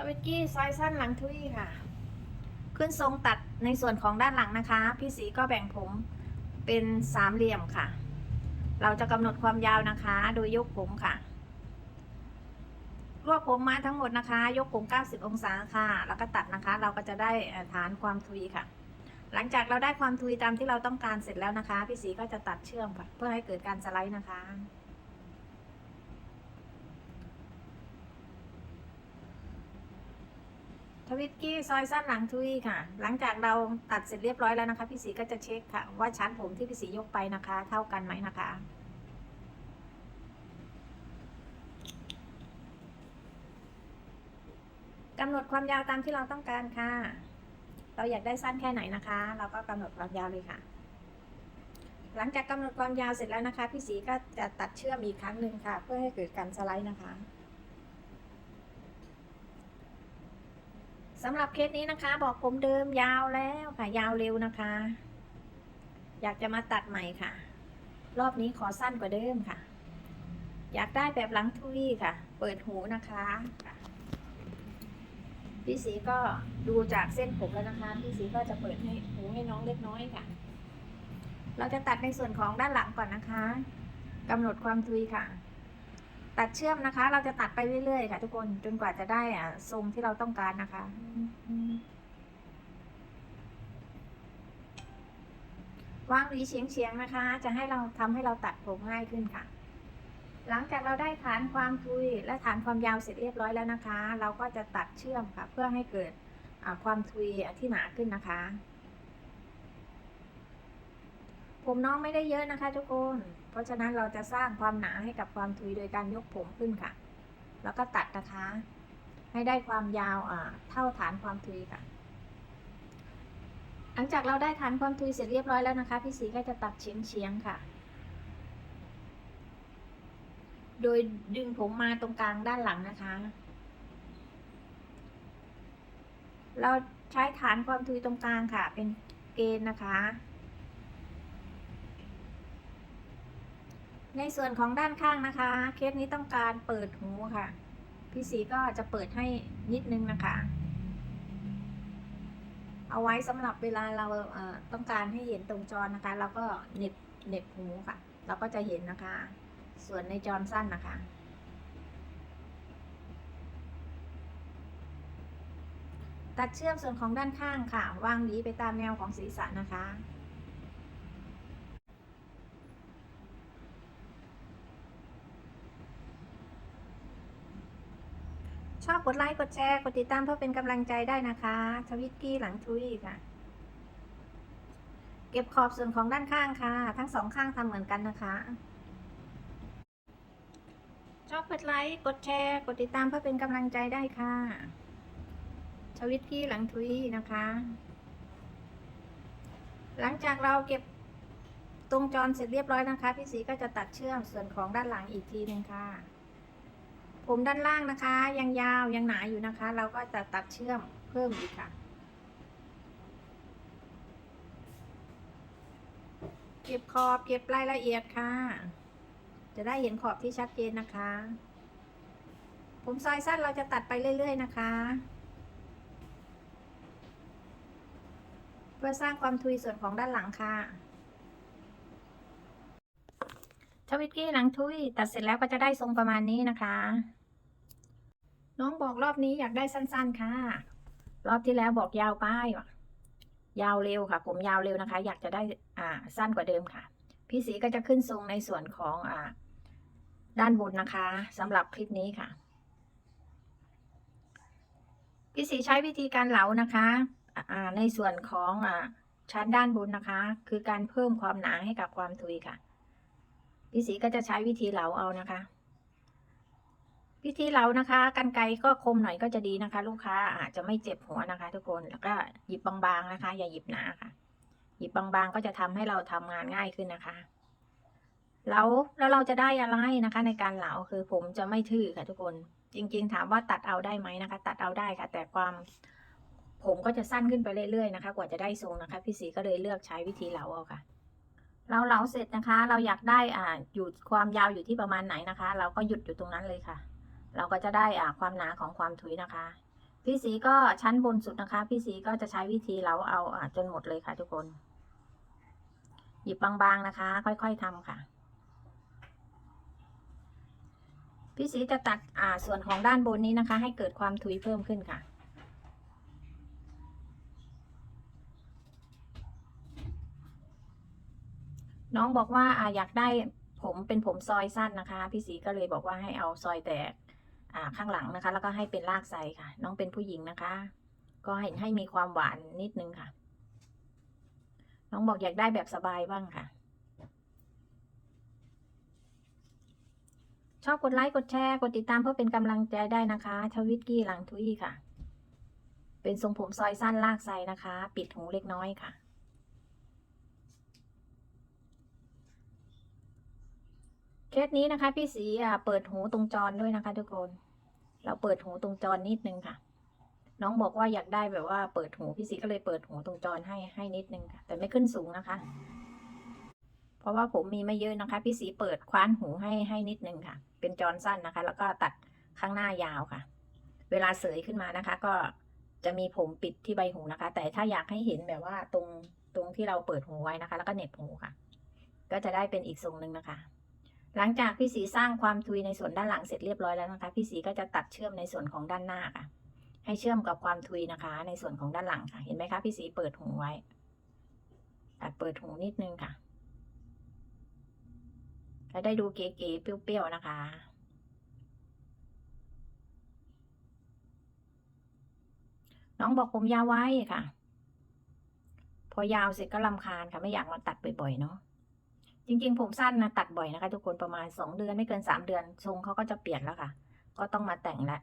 ทวิกกี้ซอยสั้นหลังทุยค่ะ ขึ้นทรงตัดในส่วนของด้านหลังนะคะ พี่สีก็แบ่งผมเป็นสามเหลี่ยมค่ะ เราจะกำหนดความยาวนะคะ โดยยกผมค่ะ รวบผมมาทั้งหมดนะคะ ยกผม 90 องศาค่ะ แล้วก็ตัดนะคะ เราก็จะได้ฐานความทุยค่ะ หลังจากเราได้ความทุยตามที่เราต้องการเสร็จแล้วนะคะ พี่สีก็จะตัดเชื่อมเพื่อให้เกิดการสไลด์นะคะ ทวิตกี้ซอยสั้นหลังทุยค่ะ หลังจากเราตัดเสร็จเรียบร้อยแล้วนะคะ พี่สีก็จะเช็คค่ะ ว่าชั้นผมที่พี่สียกไปนะคะ เท่ากันไหมนะคะ กำหนดความยาวตามที่เราต้องการค่ะ เราอยากได้สั้นแค่ไหนนะคะ เราก็กำหนดความยาวเลยค่ะ หลังจากกำหนดความยาวเสร็จแล้วนะคะ พี่สีก็จะตัดเชื่อมอีกครั้งหนึ่งค่ะ เพื่อให้เกิดการสไลด์นะคะ สำหรับเคสนี้นะคะ บอกผมเดิมยาวแล้วค่ะ ยาวเร็วนะคะ อยากจะมาตัดใหม่ค่ะ รอบนี้ขอสั้นกว่าเดิมค่ะ อยากได้แบบหลังทุยค่ะ เปิดหูนะคะพี่สีก็ดูจากเส้นผมแล้วนะคะพี่สีก็จะเปิดให้หูให้น้องเล็กน้อยค่ะ เราจะตัดในส่วนของด้านหลังก่อนนะคะกำหนดความทุยค่ะ ตัดเชื่อมนะคะ เราจะตัดไปเรื่อยๆ ค่ะทุกคนจนกว่าจะได้อะทรงที่เราต้องการนะคะ วางหวีเฉียงๆนะคะ จะให้เราทำให้เราตัดผมง่ายขึ้นค่ะ หลังจากเราได้ฐานความทุยและฐานความยาวเสร็จเรียบร้อยแล้วนะคะ เราก็จะตัดเชื่อมค่ะ เพื่อให้เกิดความทุยที่หนาขึ้นนะคะ ผมน้องไม่ได้เยอะนะคะทุกคน ราะฉะนั้นเราจะสร้างความหนาให้กับความทุยโดยการยกผมขึ้นค่ะ แล้วก็ตัดนะคะ ให้ได้ความยาวเท่าฐานความทุยค่ะ หลังจากเราได้ฐานความทุยเสร็จเรียบร้อยแล้วนะคะ พี่สีก็จะตัดเฉียงเฉียงค่ะ โดยดึงผมมาตรงกลางด้านหลังนะคะ เราใช้ฐานความทุยตรงกลางค่ะ เป็นเกณฑ์นะคะ ในส่วนของด้านข้างนะคะ เคสนี้ต้องการเปิดหูค่ะ พี่สีก็จะเปิดให้นิดนึงนะคะ เอาไว้สำหรับเวลาเราเต้องการให้เห็นตรงจอนะคะ เราก็เน็บเน็บหูค่ะ เราก็จะเห็นนะคะ ส่วนในจอสั้นนะคะตัดเชื่อมส่วนของด้านข้างค่ะ วางหวีไปตามแนวของศีรษะนะคะ ชอบกดไลค์กดแชร์กดติดตามเพื่อเป็นกำลังใจได้นะคะทวิตกี้หลังทุยค่ะ เก็บขอบส่วนของด้านข้างค่ะ ทั้งสองข้างทำเหมือนกันนะคะ ชอบกดไลค์กดแชร์กดติดตามเพื่อเป็นกำลังใจได้ค่ะทวิตกี้หลังทุยนะคะ หลังจากเราเก็บตรงจรเสร็จเรียบร้อยนะคะ พี่สีก็จะตัดเชื่อมส่วนของด้านหลังอีกทีหนึ่งค่ะ ผมด้านล่างนะคะ ยังยาวยังหนาอยู่นะคะ เราก็จะตัดเชื่อมเพิ่มอีกค่ะ เก็บขอบเก็บรายละเอียดค่ะ จะได้เห็นขอบที่ชัดเจนนะคะ ผมซอยสั้นเราจะตัดไปเรื่อย ๆ นะคะ เพื่อสร้างความทุยส่วนของด้านหลังค่ะทวิตกี้หลังทุยตัดเสร็จแล้วก็จะได้ทรงประมาณนี้นะคะ น้องบอกรอบนี้อยากได้สั้น ๆ ค่ะ รอบที่แล้วบอกยาวไปว่ะยาวเร็วค่ะ ผมยาวเร็วนะคะ อยากจะได้อ่าสั้นกว่าเดิมค่ะ พี่สีก็จะขึ้นทรงในส่วนของอ่าด้านบนนะคะสำหรับคลิปนี้ค่ะพี่สีใช้วิธีการเหลานะคะอ่าในส่วนของอ่าชั้นด้านบนนะคะ คือการเพิ่มความหนาให้กับความทุยค่ะ พี่สีก็จะใช้วิธีเหลาเอานะคะ วิธีเหลานะคะกันไกก็คมหน่อยก็จะดีนะคะ ลูกค้าอาจจะไม่เจ็บหัวนะคะ ทุกคนแล้วก็หยิบบางๆนะคะ อย่าหยิบหนาค่ะ หยิบบางๆก็จะทำให้เราทำงานง่ายขึ้นนะคะแล้วแล้วเราจะได้อะไรนะคะ ในการเหลาคือผมจะไม่ทื่อค่ะ ทุกคน จริง ๆ ถามว่าตัดเอาได้ไหมนะคะ ตัดเอาได้ค่ะ แต่ความผมก็จะสั้นขึ้นไปเรื่อยๆนะคะ กว่าจะได้ทรงนะคะ พี่สีก็เลยเลือกใช้วิธีเหลาเอาค่ะเราเหลาเสร็จนะคะ เราอยากได้อ่าอยู่ความยาวอยู่ที่ประมาณไหนนะคะ เราก็หยุดอยู่ตรงนั้นเลยค่ะ เราก็จะได้อ่าความหนาของความถุยนะคะ พี่สีก็ชั้นบนสุดนะคะ พี่สีก็จะใช้วิธีเหลาเอาอะจนหมดเลยค่ะทุกคน หยิบบางๆนะคะ ค่อยๆทำค่ะ พี่สีจะตัดอ่าส่วนของด้านบนนี้นะคะ ให้เกิดความทุยเพิ่มขึ้นค่ะน้องบอกว่าออยากได้ผมเป็นผมซอยสั้นนะคะ พี่สีก็เลยบอกว่าให้เอาซอยแต่ ข้างหลังนะคะ แล้วก็ให้เป็นลากไซค่ะ น้องเป็นผู้หญิงนะคะ ก็ให้ให้มีความหวานนิดนึงค่ะ น้องบอกอยากได้แบบสบายบ้างค่ะ ชอบกดไลค์กดแชร์กดติดตามเพื่อเป็นกำลังใจได้นะคะชวิตกี้หลังทุยค่ะ เป็นทรงผมซอยสั้นลากไซนะคะ ปิดหูเล็กน้อยค่ะ เคสนี้นะคะ พี่สีเปิดหูตรงจรด้วยนะคะ ทุกคน เราเปิดหูตรงจรนิดนึงค่ะ น้องบอกว่าอยากได้แบบว่าเปิดหูพี่สีก็เลยเปิดหูตรงจรให้ให้นิดนึงค่ะ แต่ไม่ขึ้นสูงนะคะ เพราะว่าผมมีไม่เยอะนะคะ พี่สีเปิดคว้านหูให้ให้นิดนึงค่ะ เป็นจรสั้นนะคะ แล้วก็ตัดข้างหน้ายาวค่ะ เวลาเสยขึ้นมานะคะ ก็จะมีผมปิดที่ใบหูนะคะ แต่ถ้าอยากให้เห็นแบบว่าตรงตรงที่เราเปิดหูไว้นะคะ แล้วก็เน็บหูค่ะ ก็จะได้เป็นอีกทรงหนึ่งนะคะ หลังจากพี่สีสร้างความทุยในส่วนด้านหลังเสร็จเรียบร้อยแล้วนะคะพี่สีก็จะตัดเชื่อมในส่วนของด้านหน้าค่ะ ให้เชื่อมกับความทุยนะคะ ในส่วนของด้านหลังค่ะ เห็นไหมคะพี่สีเปิดหูไว้ ตัดเปิดหูนิดนึงค่ะจะได้ดูเก๋ๆเปรี้ยวๆนะคะน้องบอกผมยาวไว้ค่ะ พอยาวเสร็จก็ลำคาญค่ะ ไม่อยากมาตัดบ่อยๆเนาะ จริงๆผมสั้นนะตัดบ่อยนะคะ ทุกคนประมาณสองเดือนไม่เกินสามเดือน ทรงเขาก็จะเปลี่ยนแล้วค่ะ ก็ต้องมาแต่งละ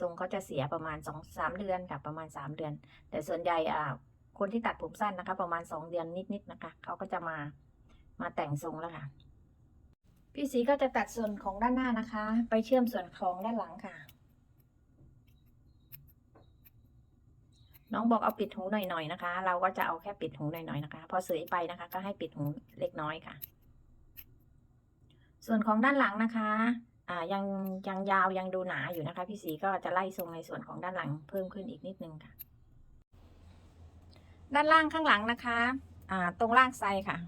ทรงเขาจะเสียประมาณสองสามเดือนค่ะ ประมาณสามเดือน แต่ส่วนใหญ่อ่าคนที่ตัดผมสั้นนะคะ ประมาณสองเดือนนิดๆนะคะเขาก็จะมามาแต่งทรงแล้วค่ะ พี่สีก็จะตัดส่วนของด้านหน้านะคะ ไปเชื่อมส่วนของด้านหลังค่ะ น้องบอกเอาปิดหูหน่อยๆนะคะ เราก็จะเอาแค่ปิดหูหน่อยๆนะคะ พอเสยไปนะคะ ก็ให้ปิดหูเล็กน้อยค่ะ ส่วนของด้านหลังนะคะอ่ายังยังยาวยังดูหนาอยู่นะคะ พี่สีก็จะไล่ทรงในส่วนของด้านหลังเพิ่มขึ้นอีกนิดนึงค่ะ ด้านล่างข้างหลังนะคะอ่าตรงล่างไซค่ะ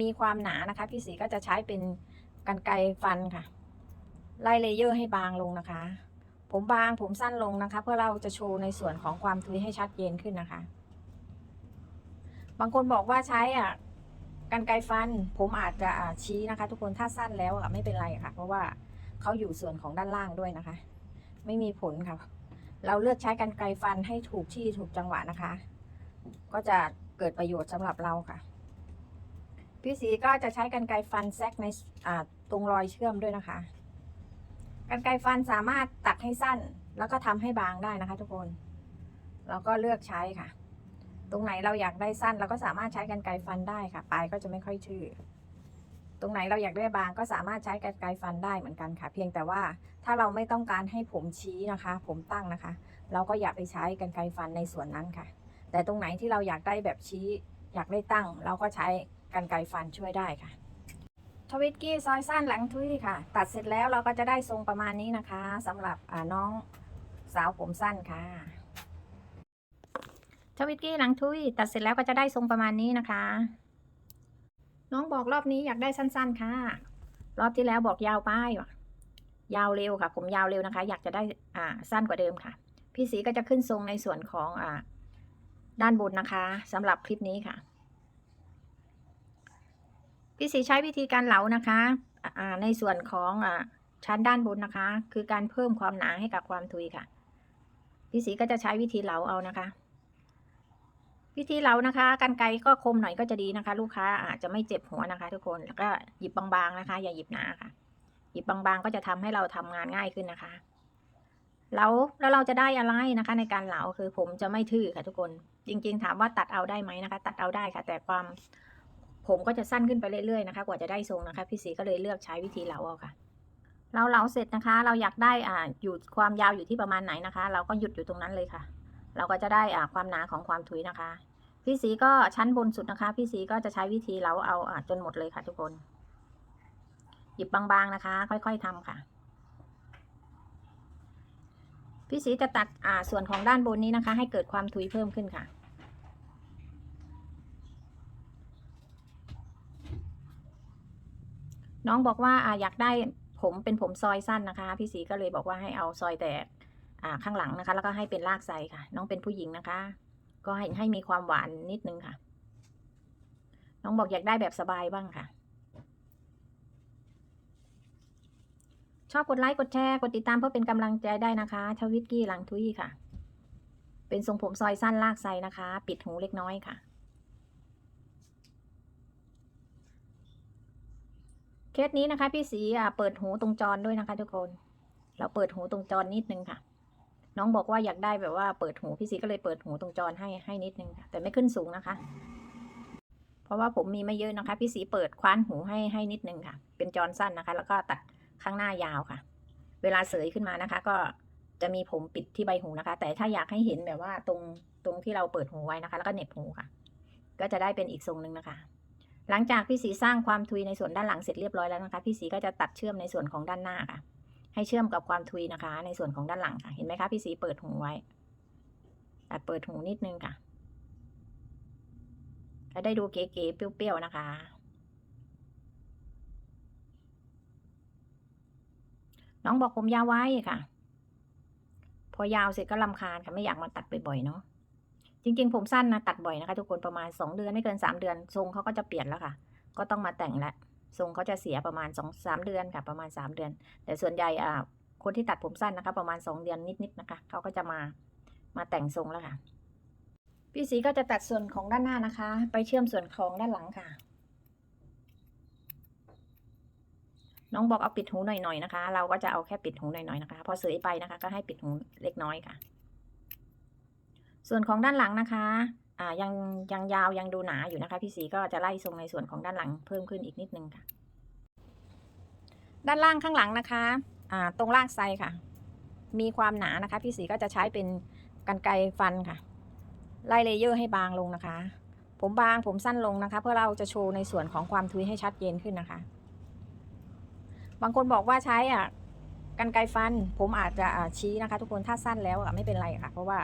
มีความหนานะคะ พี่สีก็จะใช้เป็นกันไกฟันค่ะ ไล่เลเยอร์ให้บางลงนะคะ ผมบางผมสั้นลงนะคะ เพื่อเราจะโชว์ในส่วนของความทุยให้ชัดเจนขึ้นนะคะ บางคนบอกว่าใช้อะ กันไกฟันผมอาจจะชี้นะคะ ทุกคนถ้าสั้นแล้วไม่เป็นไรค่ะ เพราะว่าเขาอยู่ส่วนของด้านล่างด้วยนะคะ ไม่มีผลค่ะ เราเลือกใช้กันไกฟันให้ถูกที่ถูกจังหวะนะคะ ก็จะเกิดประโยชน์สำหรับเราค่ะ พี่สีก็จะใช้กันไกฟันแซกในตรงรอยเชื่อมด้วยนะคะกันไกฟันสามารถตัดให้สั้น แล้วก็ทำให้บางได้นะคะ ทุกคน เราก็เลือกใช้ค่ะ ตรงไหนเราอยากได้สั้นเราก็สามารถใช้กันไกฟันได้ค่ะ ปลายก็จะไม่ค่อยทื่อ ตรงไหนเราอยากได้บางก็สามารถใช้กันไกฟันได้เหมือนกันค่ะ เพียงแต่ว่าถ้าเราไม่ต้องการให้ผมชี้นะคะ ผมตั้งนะคะ เราก็อย่าไปใช้กันไกฟันในส่วนนั้นค่ะ แต่ตรงไหนที่เราอยากได้แบบชี้อยากได้ตั้ง เราก็ใช้กันไกฟันช่วยได้ค่ะทวิตกี้ซอยสั้นหลังทุยค่ะ ตัดเสร็จแล้วเราก็จะได้ทรงประมาณนี้นะคะสำหรับน้องสาวผมสั้นค่ะ ทวิตกี้หลังทุยตัดเสร็จแล้วก็จะได้ทรงประมาณนี้นะคะ น้องบอกรอบนี้อยากได้สั้น ๆ ค่ะ รอบที่แล้วบอกยาวไปว่ะยาวเร็วค่ะ ผมยาวเร็วนะคะ อยากจะได้อ่าสั้นกว่าเดิมค่ะ พี่สีก็จะขึ้นทรงในส่วนของอ่าด้านบนนะคะสำหรับคลิปนี้ค่ะ พี่สีใช้วิธีการเหลานะคะอ่าในส่วนของอ่าชั้นด้านบนนะคะ คือการเพิ่มความหนาให้กับความทุยค่ะ พี่สีก็จะใช้วิธีเหลาเอานะคะ วิธีเหลานะคะกันไกรก็คมหน่อยก็จะดีนะคะ ลูกค้าอาจจะไม่เจ็บหัวนะคะ ทุกคนแล้วก็หยิบบางๆนะคะ อย่าหยิบหนาค่ะ หยิบบางๆก็จะทำให้เราทำงานง่ายขึ้นนะคะแล้วแล้วเราจะได้อะไรนะคะ ในการเหลาคือผมจะไม่ทื่อค่ะ ทุกคนจริง ๆ ถามว่าตัดเอาได้ไหมนะคะ ตัดเอาได้ค่ะ แต่ความผมก็จะสั้นขึ้นไปเรื่อยๆนะคะ กว่าจะได้ทรงนะคะ พี่สีก็เลยเลือกใช้วิธีเหลาเอาค่ะ เราเหลาเสร็จนะคะ เราอยากได้อ่าอยู่ความยาวอยู่ที่ประมาณไหนนะคะ เราก็หยุดอยู่ตรงนั้นเลยค่ะ เราก็จะได้อ่าความหนาของความถุยนะคะ พี่สีก็ชั้นบนสุดนะคะ พี่สีก็จะใช้วิธีเหลาเอาอ่าจนหมดเลยค่ะทุกคน หยิบบางๆนะคะ ค่อยๆทำค่ะ พี่สีจะตัดอ่าส่วนของด้านบนนี้นะคะ ให้เกิดความทุยเพิ่มขึ้นค่ะน้องบอกว่าอ่าอยากได้ผมเป็นผมซอยสั้นนะคะ พี่สีก็เลยบอกว่าให้เอาซอยแต่ ข้างหลังนะคะ แล้วก็ให้เป็นลากไซค่ะ น้องเป็นผู้หญิงนะคะ ก็ให้ให้มีความหวานนิดนึงค่ะ น้องบอกอยากได้แบบสบายบ้างค่ะ ชอบกดไลค์กดแชร์กดติดตามเพื่อเป็นกำลังใจได้นะคะชวิตกี้หลังทุยค่ะ เป็นทรงผมซอยสั้นลากไซนะคะ ปิดหูเล็กน้อยค่ะเคสนี้นะคะ พี่สีอะเปิดหูตรงจรด้วยนะคะ ทุกคน เราเปิดหูตรงจรนิดนึงค่ะ น้องบอกว่าอยากได้แบบว่าเปิดหูพี่สีก็เลยเปิดหูตรงจรให้ให้นิดนึงค่ะแต่ไม่ขึ้นสูงนะคะ เพราะว่าผมมีไม่เยอะนะคะ พี่สีเปิดคว้านหูให้ให้นิดนึงค่ะ เป็นจรสั้นนะคะ แล้วก็ตัดข้างหน้ายาวค่ะ เวลาเสยขึ้นมานะคะ ก็จะมีผมปิดที่ใบหูนะคะ แต่ถ้าอยากให้เห็นแบบว่าตรงตรงที่เราเปิดหูไว้นะคะ แล้วก็เน็บหูค่ะ ก็จะได้เป็นอีกทรงหนึ่งนะคะ หลังจากพี่สีสร้างความทุยในส่วนด้านหลังเสร็จเรียบร้อยแล้วนะคะ พี่สีก็จะตัดเชื่อมในส่วนของด้านหน้าค่ะ ให้เชื่อมกับความทุยนะคะ ในส่วนของด้านหลังค่ะ เห็นไหมคะพี่สีเปิดหูไว้ตัดเปิดหูนิดนึงค่ะจะได้ดูเก๋ๆเปรี้ยวๆนะคะ น้องบอกผมยาวไว้ค่ะ พอยาวเสร็จก็ลำคาญค่ะไม่อยากมาตัดบ่อยๆเนาะจริงๆผมสั้นนะตัดบ่อยนะคะ ทุกคนประมาณสองเดือนไม่เกินสามเดือนทรงเขาก็จะเปลี่ยนแล้วค่ะ ก็ต้องมาแต่งละ ทรงเขาจะเสียประมาณสองสามเดือนค่ะประมาณสามเดือน แต่ส่วนใหญ่อ่าคนที่ตัดผมสั้นนะคะ ประมาณสองเดือนนิดๆนะคะเขาก็จะมามาแต่งทรงแล้วค่ะ พี่สีก็จะตัดส่วนของด้านหน้านะคะ ไปเชื่อมส่วนของด้านหลังค่ะ น้องบอกเอาปิดหูหน่อยๆนะคะ เราก็จะเอาแค่ปิดหูหน่อยๆนะคะ พอเสยไปนะคะ ก็ให้ปิดหูเล็กน้อยค่ะ ส่วนของด้านหลังนะคะ อ่ายังยังยาวยังดูหนาอยู่นะคะ พี่สีก็จะไล่ทรงในส่วนของด้านหลังเพิ่มขึ้นอีกนิดนึงค่ะ ด้านล่างข้างหลังนะคะอ่าตรงลากไซค่ะ มีความหนานะคะ พี่สีก็จะใช้เป็นกันไกฟันค่ะ ไล่เลเยอร์ให้บางลงนะคะ ผมบางผมสั้นลงนะคะ เพื่อเราจะโชว์ในส่วนของความทุยให้ชัดเจนขึ้นนะคะ บางคนบอกว่าใช้อะกันไกฟัน ผมอาจจะชี้นะคะ ทุกคนถ้าสั้นแล้วอะไม่เป็นไรค่ะ เพราะว่า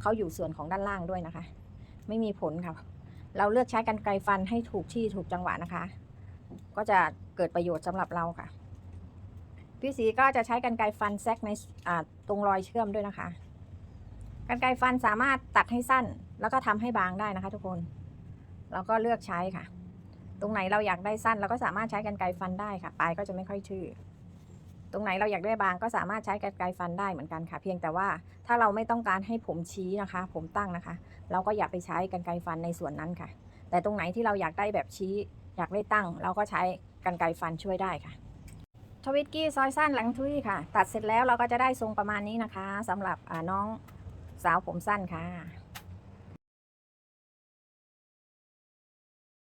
เขาอยู่ส่วนของด้านล่างด้วยนะคะ ไม่มีผลค่ะ เราเลือกใช้กันไกรฟันให้ถูกที่ถูกจังหวะนะคะ ก็จะเกิดประโยชน์สำหรับเราค่ะ พี่สีก็จะใช้กันไกรฟันแซกในตรงรอยเชื่อมด้วยนะคะ กันไกรฟันสามารถตัดให้สั้น แล้วก็ทำให้บางได้นะคะ ทุกคน เราก็เลือกใช้ค่ะ ตรงไหนเราอยากได้สั้นเราก็สามารถใช้กันไกรฟันได้ค่ะ ปลายก็จะไม่ค่อยทื่อ ตรงไหนเราอยากได้บางก็สามารถใช้กันไกรฟันได้เหมือนกันค่ะ เพียงแต่ว่าถ้าเราไม่ต้องการให้ผมชี้นะคะ ผมตั้งนะคะ เราก็อย่าไปใช้กันไกรฟันในส่วนนั้นค่ะ แต่ตรงไหนที่เราอยากได้แบบชี้ อยากได้ตั้ง เราก็ใช้กันไกรฟันช่วยได้ค่ะทวิตกี้ซอยสั้นหลังทุยค่ะ ตัดเสร็จแล้วเราก็จะได้ทรงประมาณนี้นะคะสำหรับน้องสาวผมสั้นค่ะ